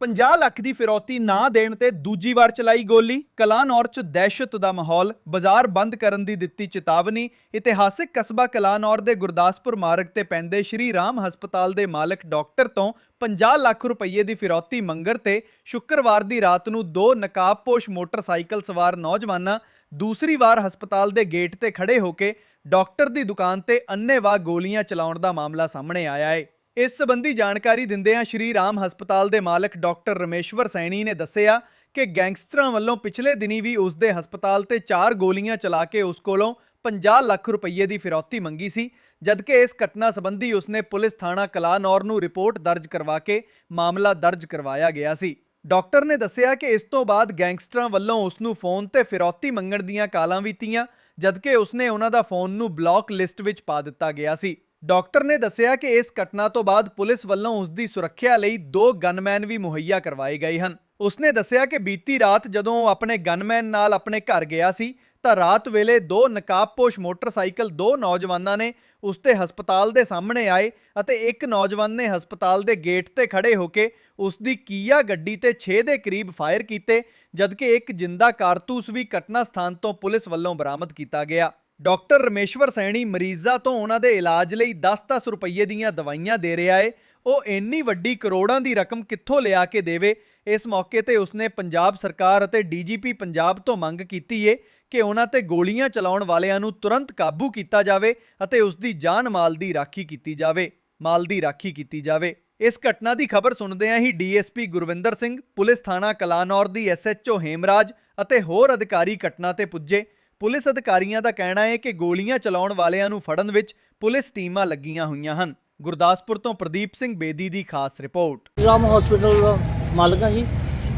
50 ਲੱਖ ਦੀ ਫਿਰੌਤੀ ਨਾ ਦੇਣ ਤੇ ਦੂਜੀ ਵਾਰ ਚਲਾਈ ਗੋਲੀ, ਕਲਾਨੌਰ 'ਚ ਦਹਿਸ਼ਤ ਦਾ ਮਾਹੌਲ, ਬਾਜ਼ਾਰ ਬੰਦ ਕਰਨ ਦੀ ਦਿੱਤੀ ਚੇਤਾਵਨੀ, ਇਤਿਹਾਸਿਕ ਕਸਬਾ ਕਲਾਨੌਰ ਦੇ ਗੁਰਦਾਸਪੁਰ ਮਾਰਗ ਤੇ ਪੈਂਦੇ ਸ਼੍ਰੀ ਰਾਮ ਹਸਪਤਾਲ ਦੇ ਮਾਲਕ ਡਾਕਟਰ ਤੋਂ 50 ਲੱਖ ਰੁਪਏ ਦੀ ਫਿਰੌਤੀ ਮੰਗਰ ਤੇ ਸ਼ੁੱਕਰਵਾਰ ਦੀ ਰਾਤ ਨੂੰ ਦੋ ਨਕਾਬਪੋਸ਼ ਮੋਟਰਸਾਈਕਲ ਸਵਾਰ ਨੌਜਵਾਨਾਂ ਦੂਸਰੀ ਵਾਰ ਹਸਪਤਾਲ ਦੇ ਗੇਟ ਤੇ ਖੜੇ ਹੋ ਕੇ ਡਾਕਟਰ ਦੀ ਦੁਕਾਨ ਤੇ ਅੰਨ੍ਹੇਵਾਹ ਗੋਲੀਆਂ ਚਲਾਉਣ ਦਾ ਮਾਮਲਾ ਸਾਹਮਣੇ ਆਇਆ ਹੈ। ਇਸ ਸਬੰਧੀ ਜਾਣਕਾਰੀ ਦਿੰਦਿਆਂ ਸ਼੍ਰੀ ਰਾਮ ਹਸਪਤਾਲ ਦੇ ਮਾਲਕ ਡਾਕਟਰ ਰਮੇਸ਼ਵਰ ਸੈਣੀ ਨੇ ਦੱਸਿਆ ਕਿ ਗੈਂਗਸਟਰਾਂ ਵੱਲੋਂ ਪਿਛਲੇ ਦਿਨੀ ਵੀ ਉਸ ਦੇ ਹਸਪਤਾਲ ਤੇ ਚਾਰ ਗੋਲੀਆਂ ਚਲਾ ਕੇ ਉਸ ਕੋਲੋਂ 50 ਲੱਖ ਰੁਪਏ ਦੀ ਫਿਰੌਤੀ ਮੰਗੀ ਸੀ, ਜਦਕਿ ਇਸ ਘਟਨਾ ਸੰਬੰਧੀ ਉਸਨੇ ਪੁਲਿਸ ਥਾਣਾ ਕਲਾਨੌਰ ਨੂੰ ਰਿਪੋਰਟ ਦਰਜ ਕਰਵਾ ਕੇ ਮਾਮਲਾ ਦਰਜ ਕਰਵਾਇਆ ਗਿਆ ਸੀ। ਡਾਕਟਰ ਨੇ ਦੱਸਿਆ ਕਿ ਇਸ ਤੋਂ ਬਾਅਦ ਗੈਂਗਸਟਰਾਂ ਵੱਲੋਂ ਉਸ ਨੂੰ ਫੋਨ ਤੇ ਫਿਰੌਤੀ ਮੰਗਣ ਦੀਆਂ ਕਾਲਾਂ ਵੀ ਤੀਆਂ, ਜਦਕਿ ਉਸਨੇ ਉਹਨਾਂ ਦਾ ਫੋਨ ਨੂੰ ਬਲੌਕ ਲਿਸਟ ਵਿੱਚ ਪਾ ਦਿੱਤਾ ਗਿਆ ਸੀ। ਡਾਕਟਰ ਨੇ ਦੱਸਿਆ ਕਿ ਇਸ ਘਟਨਾ ਤੋਂ ਬਾਅਦ ਪੁਲਿਸ ਵੱਲੋਂ ਉਸ ਦੀ ਸੁਰੱਖਿਆ ਲਈ ਦੋ ਗਨਮੈਨ ਵੀ ਮੁਹੱਈਆ ਕਰਵਾਏ ਗਏ ਹਨ। ਉਸਨੇ ਦੱਸਿਆ ਕਿ ਬੀਤੀ ਰਾਤ ਜਦੋਂ ਉਹ ਆਪਣੇ ਗਨਮੈਨ ਨਾਲ ਆਪਣੇ ਘਰ ਗਿਆ ਸੀ, ਤਾਂ ਰਾਤ ਵੇਲੇ ਦੋ ਨਕਾਬਪੋਸ਼ ਮੋਟਰਸਾਈਕਲ ਦੋ ਨੌਜਵਾਨਾਂ ਨੇ ਉਸ ਤੇ ਹਸਪਤਾਲ ਦੇ ਸਾਹਮਣੇ ਆਏ ਅਤੇ ਇੱਕ ਨੌਜਵਾਨ ਨੇ ਹਸਪਤਾਲ ਦੇ ਗੇਟ ਤੇ ਖੜੇ ਹੋ ਕੇ ਉਸ ਦੀ ਕੀਆ ਗੱਡੀ ਤੇ 6 ਦੇ ਕਰੀਬ ਫਾਇਰ ਕੀਤੇ, ਜਦਕਿ ਇੱਕ ਜਿੰਦਾ ਕਾਰਤੂਸ ਵੀ ਘਟਨਾ ਸਥਾਨ ਤੋਂ ਪੁਲਿਸ ਵੱਲੋਂ ਬਰਾਮਦ ਕੀਤਾ ਗਿਆ। ਡਾਕਟਰ ਰਮੇਸ਼ਵਰ ਸੈਣੀ ਮਰੀਜ਼ਾਂ ਤੋਂ ਉਹਨਾਂ ਦੇ ਇਲਾਜ ਲਈ 10-10 ਰੁਪਏ ਦੀਆਂ ਦਵਾਈਆਂ ਦੇ ਰਿਹਾ ਏ। ਉਹ ਇੰਨੀ ਵੱਡੀ ਕਰੋੜਾਂ ਦੀ ਰਕਮ ਕਿੱਥੋਂ ਲਿਆ ਕੇ ਦੇਵੇ? ਇਸ ਮੌਕੇ ਤੇ ਉਸਨੇ ਪੰਜਾਬ ਸਰਕਾਰ ਅਤੇ ਡੀਜੀਪੀ ਪੰਜਾਬ ਤੋਂ ਮੰਗ ਕੀਤੀ ਏ ਕਿ ਉਹਨਾਂ ਤੇ ਗੋਲੀਆਂ ਚਲਾਉਣ ਵਾਲਿਆਂ ਨੂੰ ਤੁਰੰਤ ਕਾਬੂ ਕੀਤਾ ਜਾਵੇ ਅਤੇ ਉਸ ਦੀ ਜਾਨ ਮਾਲ ਦੀ ਰਾਖੀ ਕੀਤੀ ਜਾਵੇ, ਮਾਲ ਦੀ ਰਾਖੀ ਕੀਤੀ ਜਾਵੇ। ਇਸ ਘਟਨਾ ਦੀ ਖਬਰ ਸੁਣਦਿਆਂ ਹੀ ਡੀਐਸਪੀ ਗੁਰਵਿੰਦਰ ਸਿੰਘ, ਪੁਲਿਸ ਥਾਣਾ ਕਲਾਨੌਰ ਦੀ ਐਸਐਚਓ ਹੇਮਰਾਜ ਅਤੇ ਹੋਰ ਅਧਿਕਾਰੀ ਘਟਨਾ ਤੇ ਪੁੱਜੇ। ਪੁਲਿਸ ਅਧਿਕਾਰੀਆਂ ਦਾ ਕਹਿਣਾ ਹੈ ਕਿ ਗੋਲੀਆਂ ਚਲਾਉਣ ਵਾਲਿਆਂ ਨੂੰ ਫੜਨ ਵਿੱਚ ਪੁਲਿਸ ਟੀਮਾਂ ਲੱਗੀਆਂ ਹੋਈਆਂ ਹਨ। ਗੁਰਦਾਸਪੁਰ ਤੋਂ ਪ੍ਰਦੀਪ ਸਿੰਘ ਬੇਦੀ ਦੀ ਖਾਸ ਰਿਪੋਰਟ। ਰਾਮ ਹਸਪੀਟਲ ਦਾ ਮਾਲਕ ਹਾਂ ਜੀ।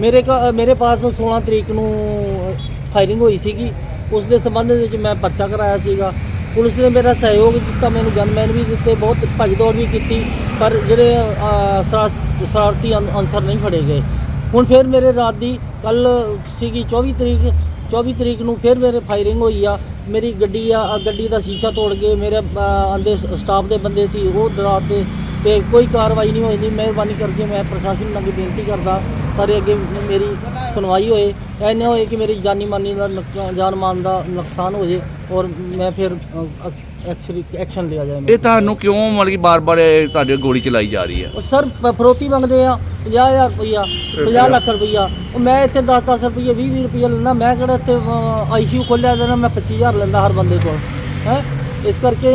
ਮੇਰੇ ਕਾ- ਮੇਰੇ ਪਾਸ 16 ਤਰੀਕ ਨੂੰ ਫਾਇਰਿੰਗ ਹੋਈ ਸੀਗੀ। ਉਸ ਦੇ ਸੰਬੰਧ ਵਿੱਚ ਮੈਂ ਪਰਚਾ ਕਰਾਇਆ ਸੀਗਾ। ਪੁਲਿਸ ਨੇ ਮੇਰਾ ਸਹਿਯੋਗ ਦਿੱਤਾ, ਮੈਨੂੰ ਗਨਮੈਨ ਵੀ ਦਿੱਤੇ, ਬਹੁਤ ਭੱਜ ਦੌੜ ਵੀ ਕੀਤੀ, ਪਰ ਜਿਹੜੇ ਸ਼ਰਾਰਤੀ ਅਨਸਰ ਨਹੀਂ ਫੜੇ ਗਏ। ਹੁਣ ਫਿਰ ਮੇਰੇ ਰਾਤ ਦੀ ਕੱਲ ਸੀਗੀ 24 ਤਰੀਕ 24 ਤਰੀਕ ਨੂੰ ਫਿਰ ਮੇਰੇ ਫਾਇਰਿੰਗ ਹੋਈ ਆ। ਮੇਰੀ ਗੱਡੀ ਆ ਗੱਡੀ ਦਾ ਸ਼ੀਸ਼ਾ ਤੋੜ ਕੇ ਮੇਰੇ ਅੰਦੇ ਸਟਾਫ ਦੇ ਬੰਦੇ ਸੀ, ਉਹ ਡਰਾ ਤੇ ਤੇ ਕੋਈ ਕਾਰਵਾਈ ਨਹੀਂ ਹੋਈ ਦੀ। ਮਿਹਰਬਾਨੀ ਕਰਕੇ ਮੈਂ ਪ੍ਰਸ਼ਾਸਨ ਨੂੰ ਅੱਗੇ ਬੇਨਤੀ ਕਰਦਾ ਸਾਰੇ ਅੱਗੇ ਮੇਰੀ ਸੁਣਵਾਈ ਹੋਏ ਐਨੇ ਹੋਏ ਕਿ ਮੇਰੀ ਜਾਨੀ ਮਾਨੀ ਦਾ ਨੁਕਸਾਨ ਜਾਨ ਮਾਨ ਦਾ ਨੁਕਸਾਨ ਹੋ ਜੇ ਔਰ ਮੈਂ ਫਿਰ ਐਕਚੁਅਲੀ ਐਕਸ਼ਨ ਲਿਆ ਜਾਏ ਇਹ ਤੁਹਾਨੂੰ ਕਿਉਂ ਮਤਲਬ ਕਿ ਬਾਰ-ਬਾਰ ਤੁਹਾਡੇ ਗੋਲੀ ਚਲਾਈ ਜਾ ਰਹੀ ਹੈ? ਉਹ ਸਰ ਪ- ਫਰੋਤੀ ਮੰਗਦੇ ਆ 50000 ਰੁਪਈਆ 50 ਲੱਖ ਰੁਪਈਆ ਉਹ ਮੈਂ ਇੱਥੇ 10-10 ਰੁਪਈਏ 20-20 ਰੁਪਈਆ ਲੈਂਦਾ ਮੈਂ ਕਿਹੜਾ ਇੱਥੇ ਆਈਸੀਯੂ ਖੋਲਿਆ ਦੇਣਾ ਮੈਂ 25000 ਲੈਂਦਾ ਹਰ ਬੰਦੇ ਕੋਲ ਹੈ? ਇਸ ਕਰਕੇ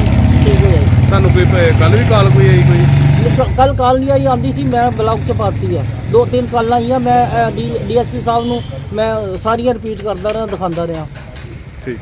ਕੋਈ ਕੱਲ ਵੀ ਕਾਲ ਕੋਈ ਆਈ ਕੋਈ? ਕੱਲ ਕਾਲ ਨਹੀਂ ਆਈ ਆਂਦੀ ਸੀ ਮੈਂ ਬਲੌਕ ਚ ਪਾਤੀ ਆ। ਦੋ ਤਿੰਨ ਕਾਲਾਂ ਆਈਆਂ ਮੈਂ ਡੀਐਸਪੀ ਸਾਹਿਬ ਨੂੰ ਮੈਂ ਸਾਰੀਆਂ ਰਿਪੀਟ ਕਰਦਾ ਰਿਹਾ ਦਿਖਾਉਂਦਾ ਰਿਹਾ। ਠੀਕ।